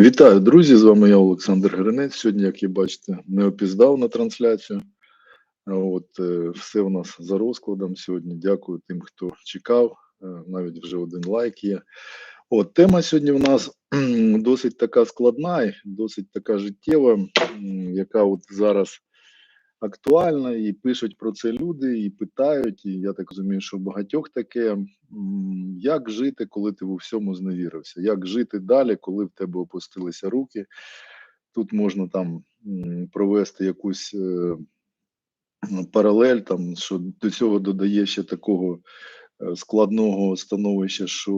Вітаю, друзі! З вами я, Олександр Гринець. Сьогодні, як і бачите, не опіздав на трансляцію. От е, все у нас за розкладом сьогодні. Дякую тим, хто чекав. Е, Навіть вже один лайк є. От тема сьогодні у нас досить така складна, і досить така життєва, яка от зараз актуальна, і пишуть про це люди, і питають. І я так розумію, що у багатьох таке. Як жити, коли ти у всьому зневірився? Як жити далі, коли в тебе опустилися руки? Тут можна там провести якусь е, паралель, там що до цього додає ще такого е, складного становища, що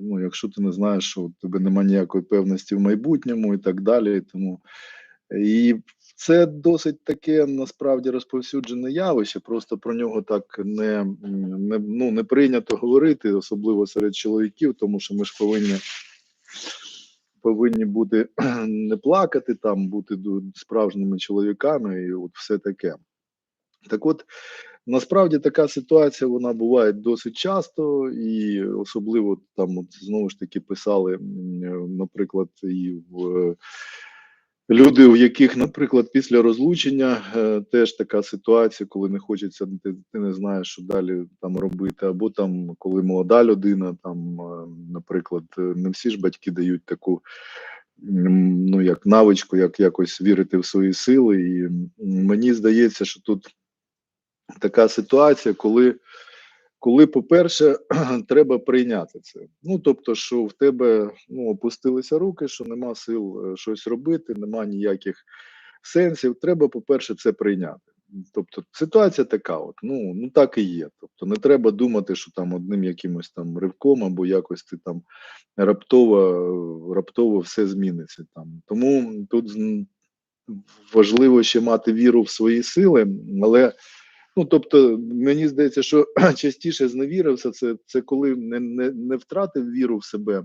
ну, якщо ти не знаєш, що у тебе немає ніякої певності в майбутньому і так далі. Тому і це досить таке насправді розповсюджене явище. Просто про нього так не, не, ну, не прийнято говорити, особливо серед чоловіків, тому що ми ж повинні повинні бути не плакати, там бути справжніми чоловіками, і от все таке. Так от, насправді така ситуація вона буває досить часто, і особливо там, от, знову ж таки, писали, наприклад, і в люди, у яких, наприклад, після розлучення е, теж така ситуація, коли не хочеться, ти, ти не знаєш, що далі там робити, або там, коли молода людина, там, е, наприклад, е, не всі ж батьки дають таку ну як навичку, як якось вірити в свої сили. І мені здається, що тут така ситуація, коли, коли по-перше, треба прийняти це. Ну тобто, що в тебе ну, опустилися руки, що нема сил е, щось робити, нема ніяких сенсів. Треба, по-перше, це прийняти. Тобто ситуація така, от ну ну так і є. Тобто не треба думати, що там одним якимось там ривком або якось ти там раптово раптово все зміниться там. Тому тут важливо ще мати віру в свої сили, але ну тобто мені здається, що частіше зневірився, це, це коли не, не, не втратив віру в себе,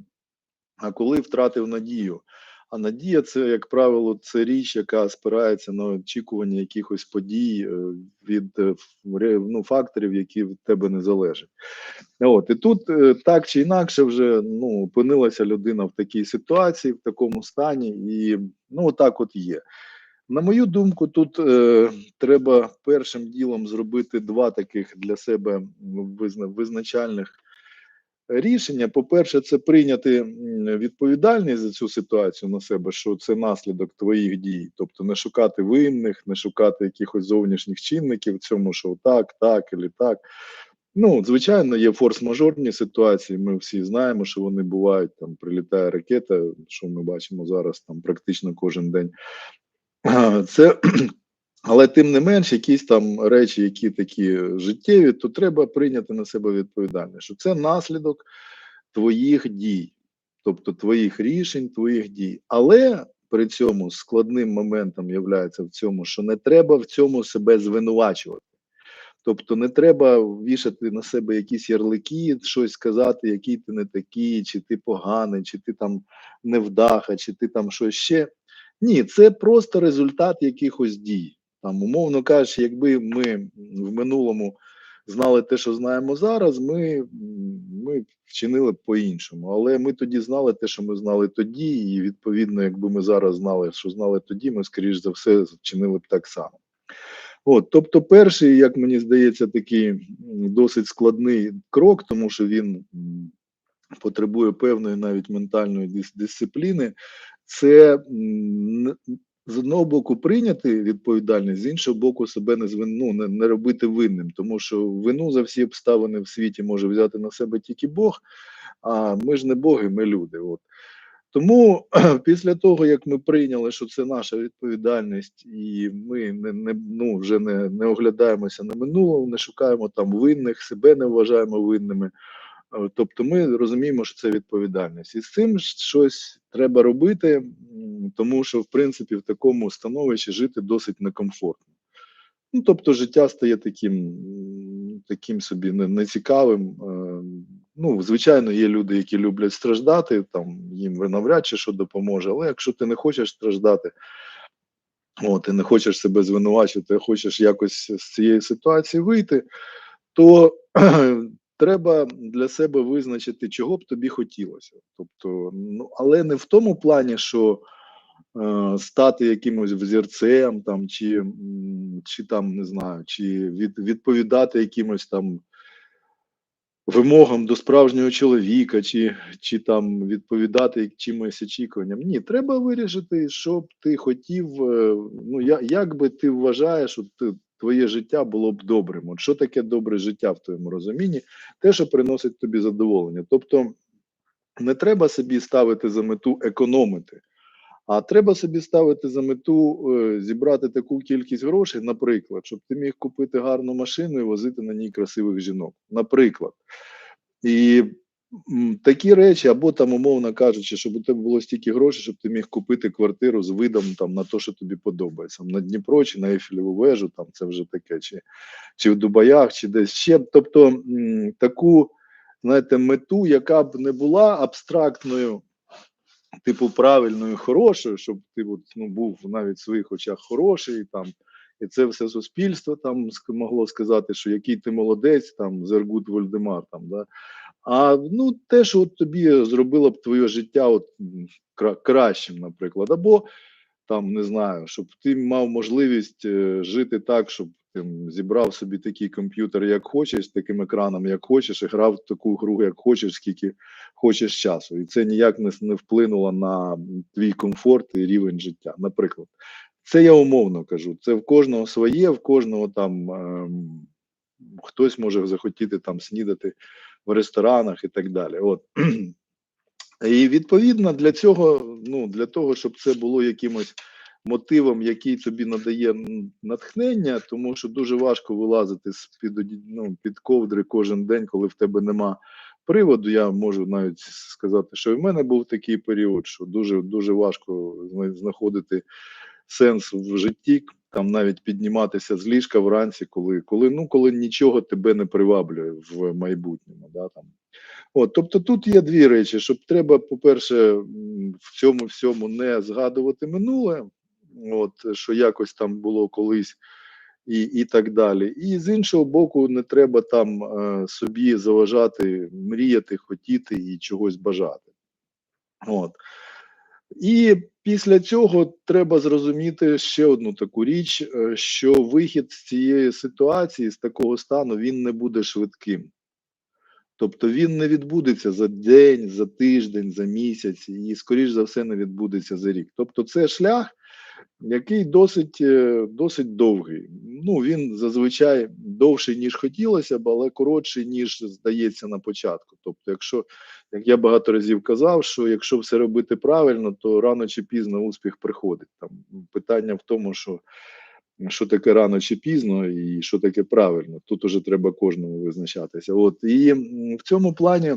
а коли втратив надію. А надія це, як правило, це річ, яка спирається на очікування якихось подій е, від е, ну, факторів, які від тебе не залежать. От і тут е, так чи інакше, вже ну опинилася людина в такій ситуації, в такому стані, і ну так от є. На мою думку, тут е, треба першим ділом зробити два таких для себе визначальних рішення. По-перше, це прийняти відповідальність за цю ситуацію на себе, що це наслідок твоїх дій, тобто не шукати винних, не шукати якихось зовнішніх чинників в цьому, що так, так і так. Ну, звичайно, є форс-мажорні ситуації. Ми всі знаємо, що вони бувають. Там прилітає ракета, що ми бачимо зараз там практично кожен день. Це, але тим не менш, якісь там речі, які такі життєві, то треба прийняти на себе відповідальність, що це наслідок твоїх дій, тобто твоїх рішень, твоїх дій. Але при цьому складним моментом є в цьому, що не треба в цьому себе звинувачувати. Тобто не треба вішати на себе якісь ярлики, щось сказати, який ти не такий, чи ти поганий, чи ти там невдаха, чи ти там щось ще. Ні, це просто результат якихось дій. Там, умовно кажучи, якби ми в минулому знали те, що знаємо зараз, ми, ми вчинили б по-іншому. Але ми тоді знали те, що ми знали тоді, і відповідно, якби ми зараз знали, що знали тоді, ми, скоріш за все, вчинили б так само. От, тобто, перший, як мені здається, такий досить складний крок, тому що він потребує певної навіть ментальної дис- дисципліни, це з одного боку прийняти відповідальність, з іншого боку, себе не звин, ну, не, не робити винним, тому що вину за всі обставини в світі може взяти на себе тільки Бог, а ми ж не боги, ми люди. От. Тому після того, як ми прийняли, що це наша відповідальність, і ми не, не ну вже не, не оглядаємося на минуле, не шукаємо там винних, себе не вважаємо винними. Е, Тобто ми розуміємо, що це відповідальність, і з цим щось треба робити, тому що в принципі в такому становищі жити досить некомфортно. Ну, тобто, життя стає таким, таким собі нецікавим. Е, Ну, звичайно, є люди, які люблять страждати, там їм навряд чи що допоможе. Але якщо ти не хочеш страждати, от, ти не хочеш себе звинувачити, хочеш якось з цієї ситуації вийти, то треба для себе визначити, чого б тобі хотілося. Тобто, ну, але не в тому плані, що е, стати якимось взірцем, там, чи, чи там, не знаю, чи від, відповідати якимось там вимогам до справжнього чоловіка, чи, чи там відповідати чимось очікуванням. Ні, треба вирішити, що б ти хотів. е, Ну, я, як би ти вважаєш, що ти, твоє життя було б добрим? От що таке добре життя в твоєму розумінні? Те, що приносить тобі задоволення. Тобто не треба собі ставити за мету економити. А треба собі ставити за мету е, зібрати таку кількість грошей, наприклад, щоб ти міг купити гарну машину і возити на ній красивих жінок. Наприклад. І такі речі, або там, умовно кажучи, щоб у тебе було стільки грошей, щоб ти міг купити квартиру з видом там на те, що тобі подобається. На Дніпро чи на Ейфелеву вежу, там це вже таке, чи, чи в Дубаях, чи десь ще. Тобто таку, знаєте, мету, яка б не була абстрактною типу, правильною, хорошою, щоб ти от, ну, був навіть в своїх очах хороший, там, і це все суспільство там могло сказати, що який ти молодець, там, Зергут Вольдемар, там, да. А ну, те, що от тобі зробило б твоє життя от, кра- кращим, наприклад, або там не знаю, щоб ти мав можливість е, жити так, щоб ти зібрав собі такий комп'ютер, як хочеш, з таким екраном, як хочеш, і грав в таку гру, як хочеш, скільки хочеш часу. І це ніяк не, вплинуло на твій комфорт і рівень життя. Наприклад, це я умовно кажу. Це в кожного своє, в кожного там ем, хтось може захотіти там снідати в ресторанах і так далі. От. І відповідно для цього, ну для того, щоб це було якимось мотивом, який тобі надає натхнення, тому що дуже важко вилазити з під ну, під ковдри кожен день, коли в тебе нема приводу. Я можу навіть сказати, що в мене був такий період, що дуже дуже важко знаходити сенс в житті, там навіть підніматися з ліжка вранці, коли, коли, ну, коли нічого тебе не приваблює в майбутньому. Да, там. От, тобто тут є дві речі, щоб треба, по-перше, в цьому всьому не згадувати минуле, от, що якось там було колись, і, і так далі. І з іншого боку, не треба там е, собі заважати, мріяти, хотіти і чогось бажати. От. І після цього треба зрозуміти ще одну таку річ, е, що вихід з цієї ситуації, з такого стану, він не буде швидким. Тобто він не відбудеться за день, за тиждень, за місяць, і, скоріш за все, не відбудеться за рік. Тобто, це шлях, який досить, е, досить довгий. Ну, він зазвичай довший, ніж хотілося б, але коротший, ніж здається на початку. Тобто, якщо, як я багато разів казав, що якщо все робити правильно, то рано чи пізно успіх приходить. Там питання в тому, що що таке рано чи пізно, і що таке правильно. Тут уже треба кожному визначатися. От і в цьому плані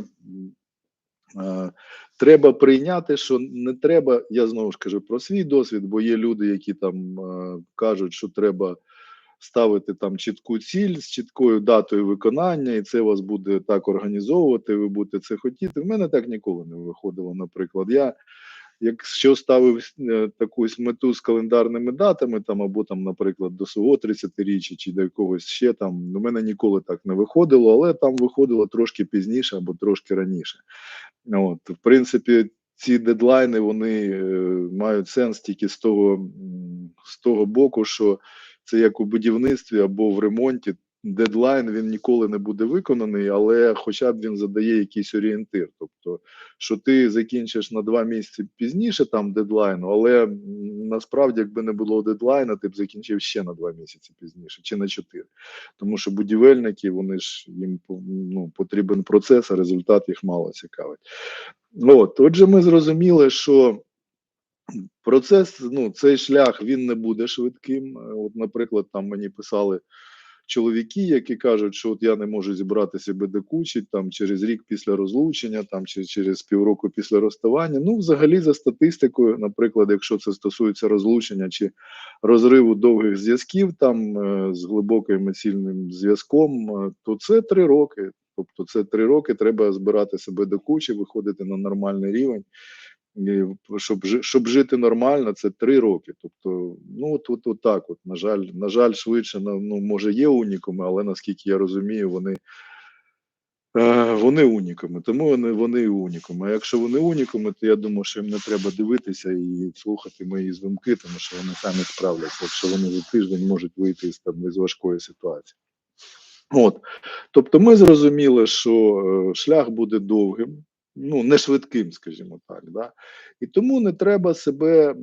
треба прийняти, що не треба. Я знову ж кажу про свій досвід, бо є люди, які там е, кажуть, що треба. Ставити там чітку ціль з чіткою датою виконання, і це вас буде так організовувати. Ви будете це хотіти. В мене так ніколи не виходило. Наприклад, я якщо ставив е, такусь мету з календарними датами, там або там, наприклад, до свого 30-річчя чи до якогось ще там, до мене ніколи так не виходило, але там виходило трошки пізніше або трошки раніше. От, в принципі, ці дедлайни вони е, мають сенс тільки з того, з того боку, що це як у будівництві або в ремонті. Дедлайн він ніколи не буде виконаний, але хоча б він задає якийсь орієнтир. Тобто, що ти закінчиш на два місяці пізніше там дедлайну, але насправді, якби не було дедлайна, ти б закінчив ще на два місяці пізніше, чи на чотири. Тому що будівельники, вони ж їм ну, потрібен процес, а результат їх мало цікавить. От, отже, ми зрозуміли, що процес, ну, цей шлях він не буде швидким. Е, От, наприклад, там мені писали чоловіки, які кажуть, що от я не можу зібрати себе до кучі там через рік після розлучення, там чи через півроку після розставання. Ну, взагалі, за статистикою, наприклад, якщо це стосується розлучення чи розриву довгих зв'язків, там е, з глибоким емоційним зв'язком, е, то це три роки. Тобто, це три роки треба збирати себе до кучі, виходити на нормальний рівень. Щоб щоб жити нормально, це три роки. Тобто, ну от, от, так. От, на жаль, на жаль, швидше ну, може є унікуми, але наскільки я розумію, вони Е, Вони унікуми, тому вони, вони унікуми. А якщо вони унікуми, то я думаю, що їм не треба дивитися і слухати мої звимки, тому що вони самі справляться, якщо вони за тиждень можуть вийти із там із важкої ситуації. От, тобто, ми зрозуміли, що е, шлях буде довгим, ну не швидким, скажімо так. Да? І тому не треба себе е,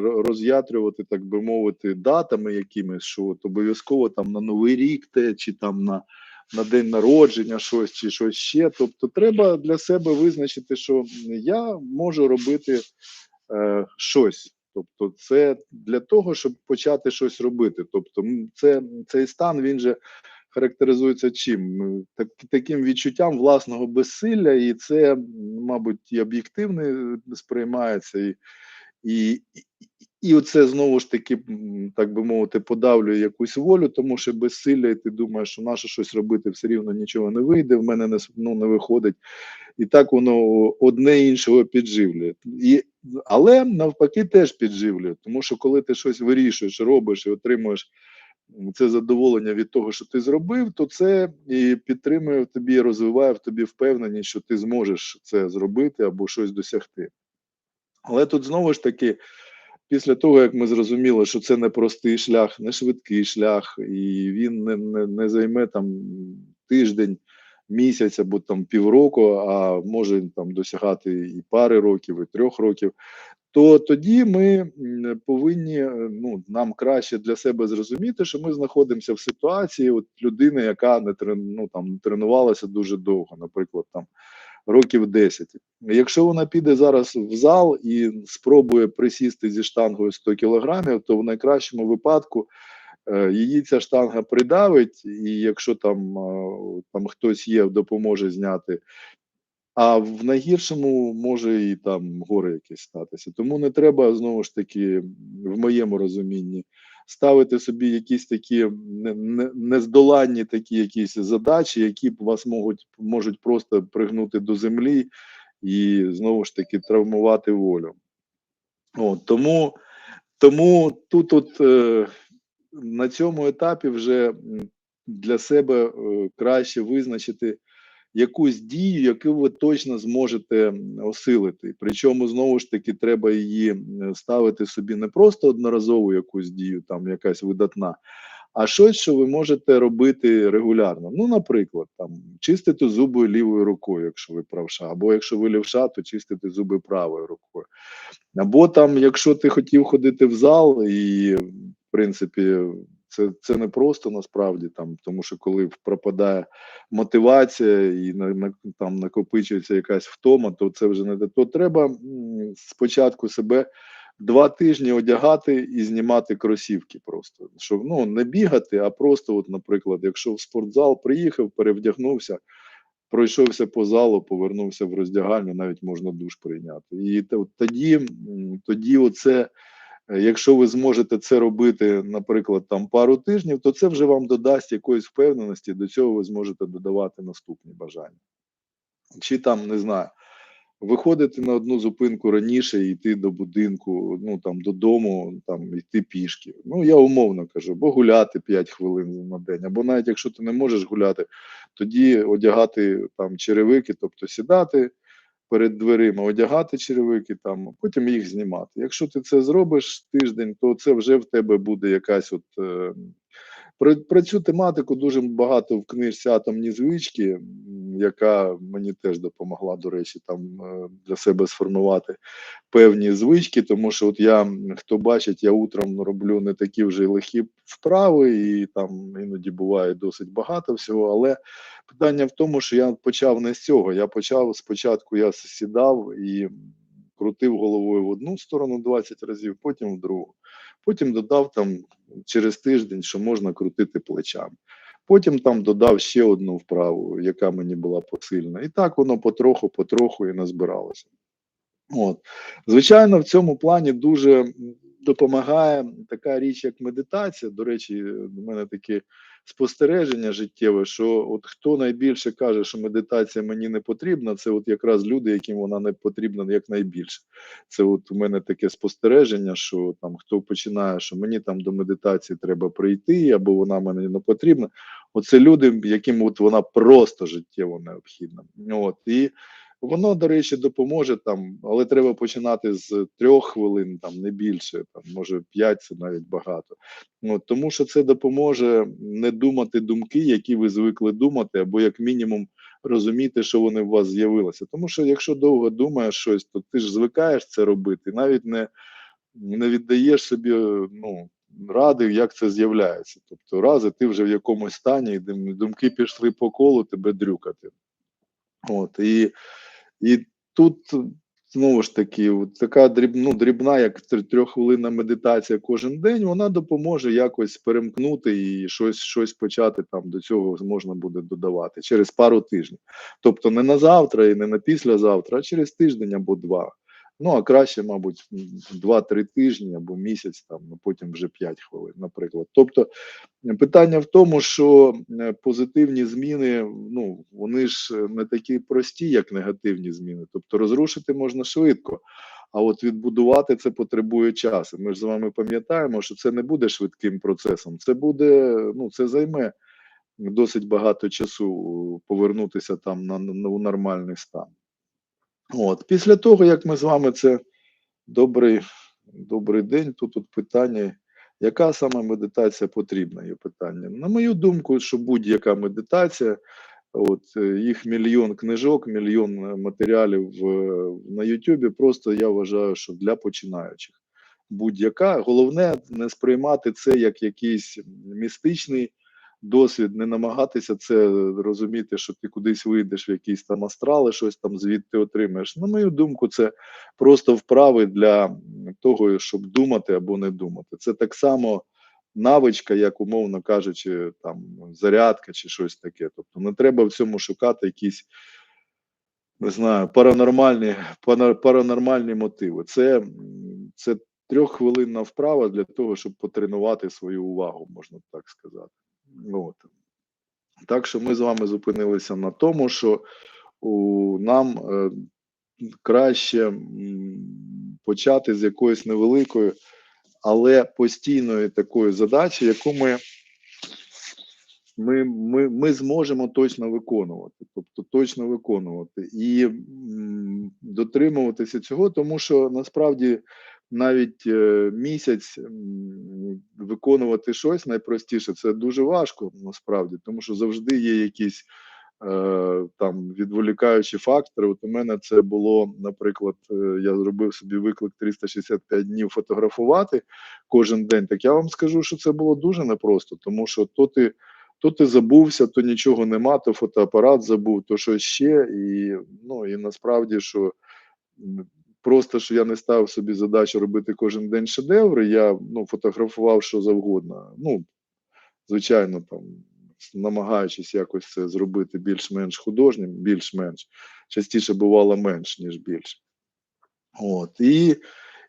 роз'ятрювати, так би мовити, датами якимись, що от обов'язково там на Новий рік те, чи там на, на день народження щось, чи щось ще. Тобто, треба для себе визначити, що я можу робити е, щось. Тобто, це для того, щоб почати щось робити. Тобто, це цей стан він же характеризується чим? Так, таким відчуттям власного безсилля, і це, мабуть, і об'єктивно е, сприймається, і, і, і, оце знову ж таки, так би мовити, подавлює якусь волю, тому що безсилля, і ти думаєш, що наше щось робити все рівно нічого не вийде, в мене не, ну, не виходить. І так воно одне іншого підживлює. І, але навпаки теж підживлює, тому що коли ти щось вирішуєш, робиш і отримуєш це задоволення від того, що ти зробив, то це і підтримує в тобі, розвиває в тобі впевненість, що ти зможеш це зробити або щось досягти. Але тут знову ж таки, після того як ми зрозуміли, що це не простий шлях, не швидкий шлях, і він не, не, не займе там тиждень, місяць або там півроку, а може там досягати і пари років, і трьох років. То тоді ми повинні е, ну нам краще для себе зрозуміти, що ми знаходимося в ситуації от людини, яка не ну, там тренувалася дуже довго, наприклад, там років 10. Якщо вона піде зараз в зал і спробує присісти зі штангою 100 кілограмів, то в найкращому випадку е, її ця штанга придавить, і якщо там, е, там хтось є, допоможе зняти. А в найгіршому може і там горе якесь статися. Тому не треба знову ж таки, в моєму розумінні, ставити собі якісь такі не- не- нездоланні такі якісь задачі, які вас можуть, можуть просто пригнути до землі і знову ж таки травмувати волю. От, тому, тому тут от, е, на цьому етапі вже для себе е, краще визначити якусь дію, яку ви точно зможете осилити. Причому знову ж таки треба її ставити собі не просто одноразову якусь дію, там якась видатна, а щось, що ви можете робити регулярно. Ну, наприклад, там чистити зуби лівою рукою, якщо ви правша, або якщо ви лівша, то чистити зуби правою рукою. Або там, якщо ти хотів ходити в зал, і в принципі. Це, це не просто насправді там, тому що коли пропадає мотивація і на, на там накопичується якась втома, то це вже не. То треба спочатку себе два тижні одягати і знімати кросівки просто. Щоб ну не бігати, а просто, от, наприклад, якщо в спортзал приїхав, перевдягнувся, пройшовся по залу, повернувся в роздягальню, навіть можна душ прийняти. І тоді, тоді оце. Е, Якщо ви зможете це робити, наприклад, там пару тижнів, то це вже вам додасть якоїсь впевненості. До цього ви зможете додавати наступні бажання. Чи там не знаю, виходити на одну зупинку раніше і йти до будинку, ну там додому, там йти пішки. Ну я умовно кажу, бо гуляти 5 хвилин на день, або навіть якщо ти не можеш гуляти, тоді одягати там черевики, тобто сідати перед дверима, одягати черевики, там, а потім їх знімати. Якщо ти це зробиш тиждень, то це вже в тебе буде якась от. Про, про цю тематику дуже багато в книжці Атомні звички, яка мені теж допомогла, до речі, там е, для себе сформувати певні звички, тому що от я, хто бачить, я утром роблю не такі вже легкі вправи, і там іноді буває досить багато всього. Але питання в тому, що я почав не з цього. Я почав спочатку, я сідав і крутив головою в одну сторону 20 разів, потім в другу. Потім додав там через тиждень, що можна крутити плечами. Потім там додав ще одну вправу, яка мені була посильна. І так воно потроху, потроху і назбиралося. От. Звичайно, в цьому плані дуже допомагає така річ, як медитація. До речі, у мене таке спостереження життєве, що от хто найбільше каже, що медитація мені не потрібна, це от якраз люди, яким вона не потрібна якнайбільше. Це от у мене таке спостереження, що там хто починає, що мені там до медитації треба прийти, або вона мені не потрібна. Оце люди, яким от вона просто життєво необхідна. От і Воно, до речі, допоможе там, але треба починати з трьох хвилин, там не більше, там може п'ять, це навіть багато. От, Тому що це допоможе не думати думки, які ви звикли думати, або як мінімум розуміти, що вони в вас з'явилися. Тому що якщо довго думаєш щось, то ти ж звикаєш це робити, навіть не не віддаєш собі ну, ради, як це з'являється. Тобто, рази ти вже в якомусь стані, і думки пішли по колу, тебе дрюкати. От, І і тут знову ж таки, така дріб, ну, дрібна, як трьоххвилинна медитація кожен день, вона допоможе якось перемкнути і щось щось почати там до цього можна буде додавати через пару тижнів. Тобто не на завтра і не на післязавтра, а через тиждень або два. Ну, а краще, мабуть, 2-3 тижні або місяць, там, ну, потім вже 5 хвилин, наприклад. Тобто питання в тому, що е, позитивні зміни, ну, вони ж не такі прості, як негативні зміни. Тобто розрушити можна швидко, а от відбудувати це потребує часу. Ми ж з вами пам'ятаємо, що це не буде швидким процесом, це буде, ну, це займе досить багато часу повернутися там на, на, на нормальний стан. От. Після того, як ми з вами це добрий добрий день, тут тут питання, яка саме медитація потрібна? Є питання. На мою думку, що будь-яка медитація, от їх мільйон книжок, мільйон матеріалів на Ютубі, просто я вважаю, що для починаючих. Будь-яка. Головне не сприймати це як якийсь містичний досвід, не намагатися це розуміти, що ти кудись вийдеш в якісь там астрали, щось там звідти отримаєш. На мою думку, це просто вправи для того, щоб думати або не думати. Це так само навичка, як умовно кажучи, там зарядка чи щось таке. Тобто не треба в цьому шукати якісь. Не знаю, паранормальні паранормальні мотиви. Це це трьоххвилинна вправа для того, щоб потренувати свою увагу, можна так сказати. От. Так що ми з вами зупинилися на тому, що у, нам е, краще почати з якоїсь невеликої, але постійної такої задачі, яку ми ми, ми, ми зможемо точно виконувати, тобто точно виконувати і м, дотримуватися цього, тому що насправді навіть е, місяць виконувати щось найпростіше це дуже важко насправді, тому що завжди є якісь е, там відволікаючі фактори. От у мене це було, наприклад, е, я зробив собі виклик 365 днів фотографувати кожен день. Так я вам скажу, що це було дуже непросто, тому що то ти. То ти забувся, то нічого нема, то фотоапарат забув, то щось ще, і ну і насправді, що Просто що я не ставив собі задачу робити кожен день шедеври, я ну, фотографував що завгодно. Ну, звичайно, там, намагаючись якось це зробити більш-менш художнім, більш-менш, частіше бувало менш, ніж більше. От, І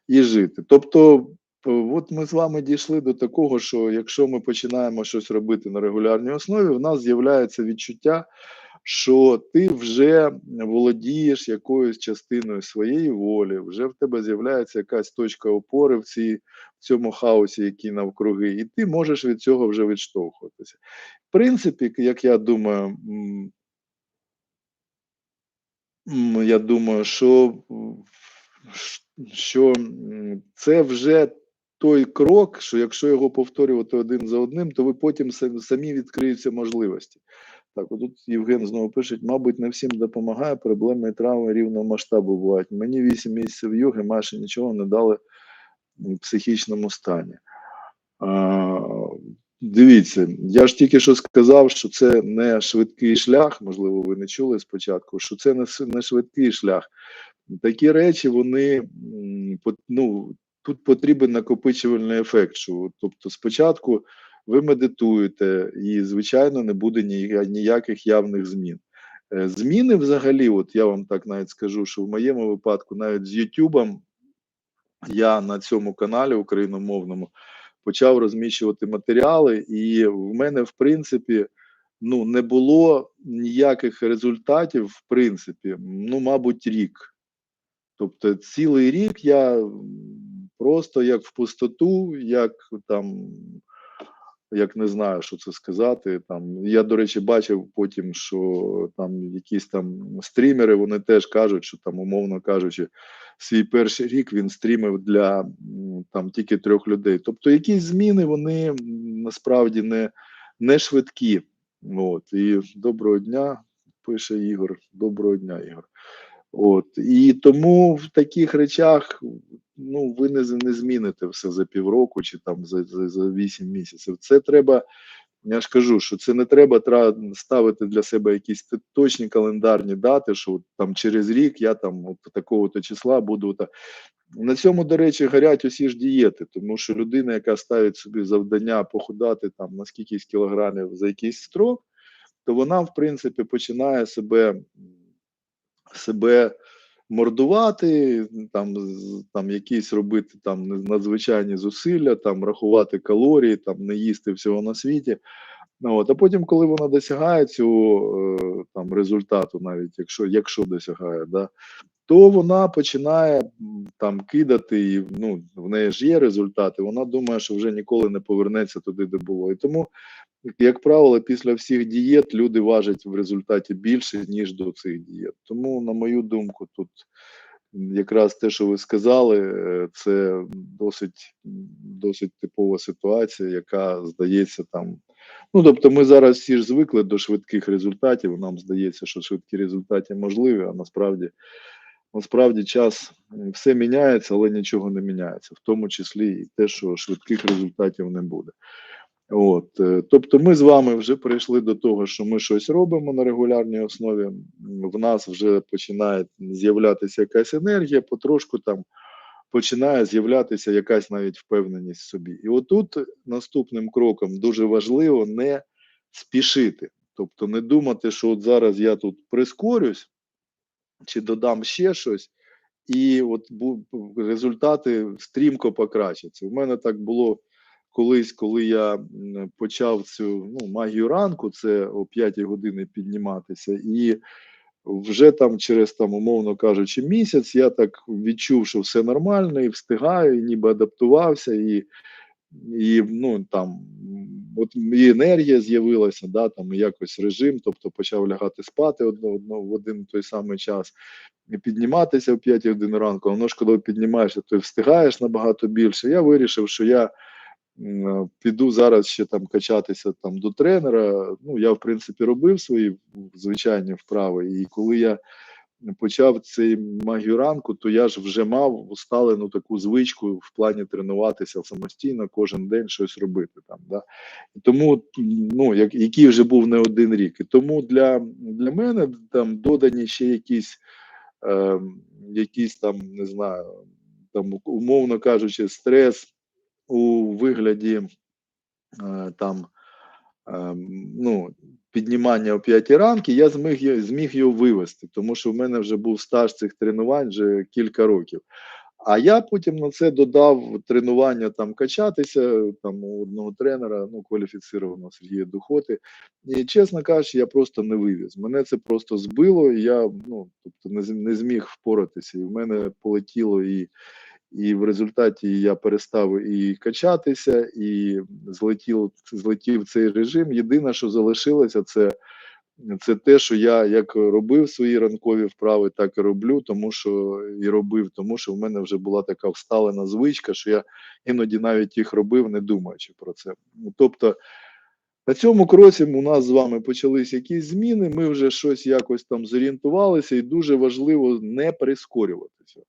і жити. Тобто, от ми з вами дійшли до такого, що якщо ми починаємо щось робити на регулярній основі, в нас з'являється відчуття що ти вже володієш якоюсь частиною своєї волі, вже в тебе з'являється якась точка опори в цій, в цьому хаосі, який навкруги, і ти можеш від цього вже відштовхуватися. В принципі, як я думаю, я думаю, що що це вже той крок, що якщо його повторювати один за одним, то ви потім самі відкриються можливості. Так, отут Євген знову пише, мабуть, не всім допомагає, проблеми і травми рівного масштабу бувають. Мені 8 місяців йоги майже нічого не дали в психічному стані. А, Дивіться, я ж тільки що сказав, що це не швидкий шлях, можливо, ви не чули спочатку, що це не, швидкий шлях. Такі речі, вони ну, тут потрібен накопичувальний ефект. Що, Тобто, спочатку ви медитуєте, і, звичайно, не буде ніяких явних змін. Е, зміни взагалі, от я вам так навіть скажу, що в моєму випадку, навіть з Ютубом, я на цьому каналі україномовному почав розміщувати матеріали, і в мене, в принципі, ну, не було ніяких результатів, в принципі, ну, мабуть, рік. Тобто цілий рік я просто як в пустоту, як там, як не знаю, що це сказати. Там я, до речі, бачив потім, що там якісь там стрімери, вони теж кажуть, що там, умовно кажучи, свій перший рік він стрімив для там тільки трьох людей. Тобто, якісь зміни вони насправді не, не швидкі. От і доброго дня, пише Ігор. Доброго дня, Ігор. От і тому в таких речах ну ви не, не зміните все за півроку чи там за, за, за 8 місяців. Це треба. Я ж кажу, що це не треба ставити для себе якісь точні календарні дати, що там через рік я там от такого-то числа буду та на цьому, до речі, горять усі ж дієти, тому що людина, яка ставить собі завдання похудати там на скількись кілограмів за якийсь строк, то вона, в принципі, починає себе, себе мордувати, там, там якісь робити там надзвичайні зусилля, там рахувати калорії, там не їсти всього на світі. От, а потім, коли вона досягає цього е, там результату, навіть якщо, якщо досягає, да, то вона починає там кидати, і ну, в неї ж є результати. Вона думає, що вже ніколи не повернеться туди, де було. І тому, як правило, після всіх дієт люди важать в результаті більше, ніж до цих дієт. Тому, на мою думку, тут якраз те, що ви сказали, е, це досить, досить типова ситуація, яка здається там. Ну, тобто, ми зараз всі ж звикли до швидких результатів. Нам здається, що швидкі результати можливі, а насправді насправді час все міняється, але нічого не міняється, в тому числі і те, що швидких результатів не буде. От, е, тобто, ми з вами вже прийшли до того, що ми щось робимо на регулярній основі. В нас вже починає з'являтися якась енергія, потрошку там починає з'являтися якась навіть впевненість в собі. І отут наступним кроком дуже важливо не спішити, тобто не думати, що от зараз я тут прискорюсь чи додам ще щось, і от результати стрімко покращаться. У мене так було колись, коли я почав цю ну, магію ранку, це о 5 години підніматися, і вже там через там, умовно кажучи, місяць я так відчув, що все нормально, і встигаю, і ніби адаптувався, і, і ну там от і енергія з'явилася, да, там якось режим, тобто почав лягати спати одно, одно в один той самий час і підніматися в 5 годин ранку. Воно ж коли піднімаєшся, то встигаєш набагато більше. Я вирішив, що я піду зараз ще там качатися там до тренера. Ну я в принципі робив свої звичайні вправи, і коли я почав цей магію ранку, то я ж вже мав усталену таку звичку в плані тренуватися самостійно кожен день щось робити там. Да? І тому, ну як який вже був не один рік. І тому для, для мене там додані ще якісь, е, якісь там, не знаю, там умовно кажучи, стрес у вигляді е, там ем, ну, піднімання о 5 ранки, я зміг, зміг його вивести, тому що в мене вже був стаж цих тренувань вже кілька років. А я потім на це додав тренування там качатися там у одного тренера, ну кваліфіцированого Сергія Духоти. І чесно кажучи, я просто не вивіз. Мене це просто збило, і я ну тобто не зміг впоратися. І в мене полетіло і і в результаті я перестав і качатися, і злетів, злетів цей режим. Єдине, що залишилося, це, це те, що я як робив свої ранкові вправи, так і роблю, тому що і робив, тому що в мене вже була така всталена звичка, що я іноді навіть їх робив, не думаючи про це. Ну, Тобто. На цьому кроці у нас з вами почались якісь зміни. Ми вже щось якось там зорієнтувалися, і дуже важливо не прискорюватися.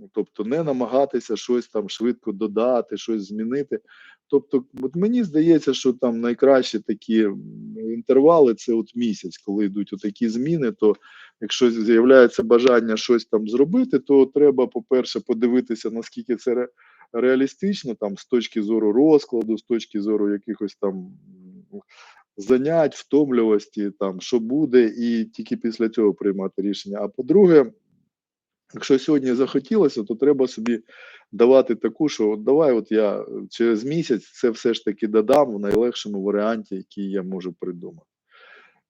Ну, Тобто не намагатися щось там швидко додати, щось змінити. Тобто, от мені здається, що там найкращі такі інтервали це от місяць, коли йдуть такі зміни. То якщо з'являється бажання щось там зробити, то треба, по-перше, подивитися, наскільки це ре- реалістично, там з точки зору розкладу, з точки зору якихось там занять, втомлювості, там що буде, і тільки після цього приймати рішення. А по-друге, Якщо сьогодні захотілося, то треба собі давати таку, що от давай, от я через місяць це все ж таки додам в найлегшому варіанті, який я можу придумати.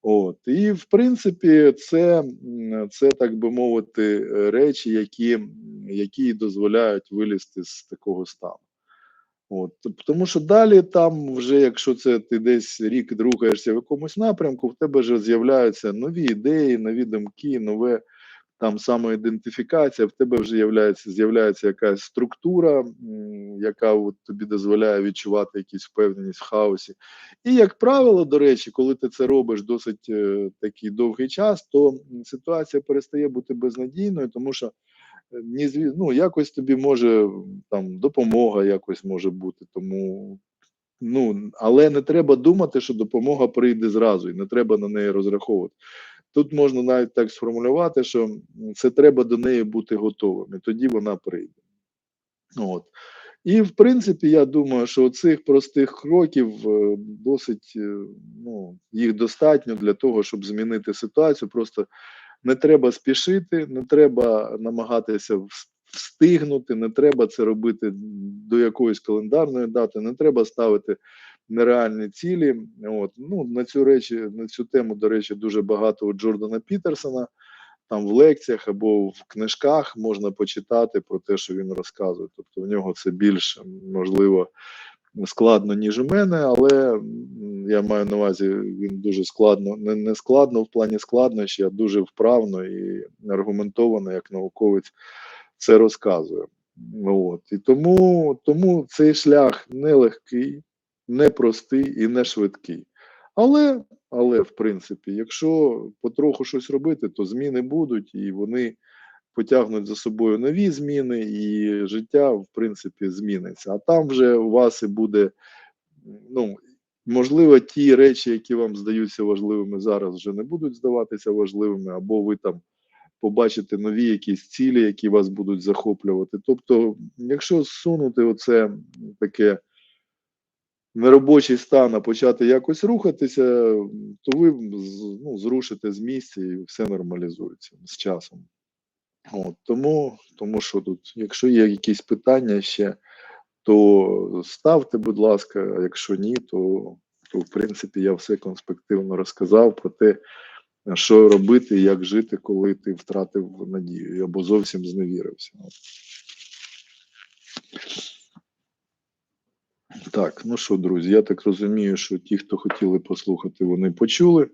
От. І в принципі, це, це так би мовити, е, речі, які, які дозволяють вилізти з такого стану. От, тому що далі там, вже якщо це ти десь рік рухаєшся в якомусь напрямку, в тебе вже з'являються нові ідеї, нові думки, нове там самоідентифікація, в тебе вже з'являється, з'являється якась структура, яка от тобі дозволяє відчувати якусь впевненість в хаосі. І, як правило, до речі, коли ти це робиш досить е, такий довгий час, то ситуація перестає бути безнадійною, тому що е, ні, ну, якось тобі може там допомога якось може бути. Тому ну, але не треба думати, що допомога прийде зразу, і не треба на неї розраховувати. Тут можна навіть так сформулювати, що це треба до неї бути готовим, і тоді вона прийде. От. І в принципі, я думаю, що цих простих кроків е, досить е, ну, їх достатньо для того, щоб змінити ситуацію. Просто не треба спішити, не треба намагатися встигнути, не треба це робити до якоїсь календарної дати, не треба ставити нереальні цілі. От. Ну, на цю речі, на цю тему, до речі, дуже багато у Джордана Пітерсона. Там в лекціях або в книжках можна почитати про те, що він розказує. Тобто в нього це більш можливо складно, ніж у мене, але я маю на увазі, він дуже складно, не, не складно в плані складнощі, а дуже вправно і аргументовано, як науковець це розказує. Ну, От. І тому, тому цей шлях нелегкий, непростий і не швидкий. Але, але, в принципі, якщо потроху щось робити, то зміни будуть, і вони потягнуть за собою нові зміни, і життя, в принципі, зміниться. А там вже у вас і буде, ну, можливо, ті речі, які вам здаються важливими зараз, вже не будуть здаватися важливими, або ви там побачите нові якісь цілі, які вас будуть захоплювати. Тобто, якщо зсунути оце таке неробочий стан, а почати якось рухатися, то ви ну, зрушите з місця і все нормалізується з часом. От, тому, тому що тут, якщо є якісь питання ще, то ставте, будь ласка, якщо ні, то, то в принципі я все конспективно розказав про те, що робити як жити, коли ти втратив надію або зовсім зневірився. Так, ну що, друзі, я так розумію, що ті, хто хотіли послухати, вони почули.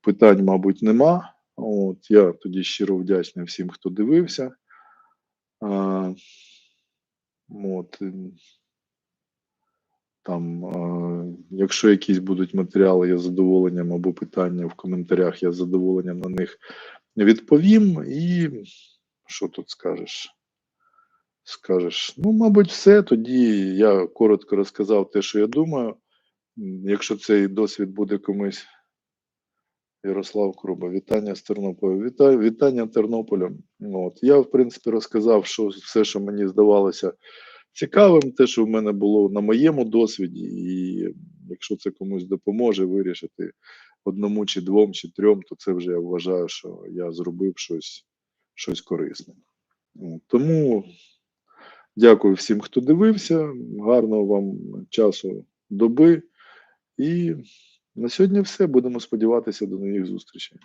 Питань, мабуть, нема. От, я тоді щиро вдячний всім, хто дивився. А, от, там, а, якщо якісь будуть матеріали, я з задоволенням або питання в коментарях, я з задоволенням на них відповім. І що тут скажеш? Скажеш, ну, мабуть, все. Тоді я коротко розказав те, що я думаю. Якщо цей досвід буде комусь, Ярослав Круба, вітання з Тернополя. Вітаю, вітання Тернополя. От. Я, в принципі, розказав, що все, що мені здавалося цікавим, те, що в мене було на моєму досвіді, і якщо це комусь допоможе вирішити одному чи двом, чи трьом, то це вже я вважаю, що я зробив щось, щось корисне. Тому дякую всім, хто дивився. Гарного вам часу доби. І на сьогодні все. Будемо сподіватися до нових зустрічей.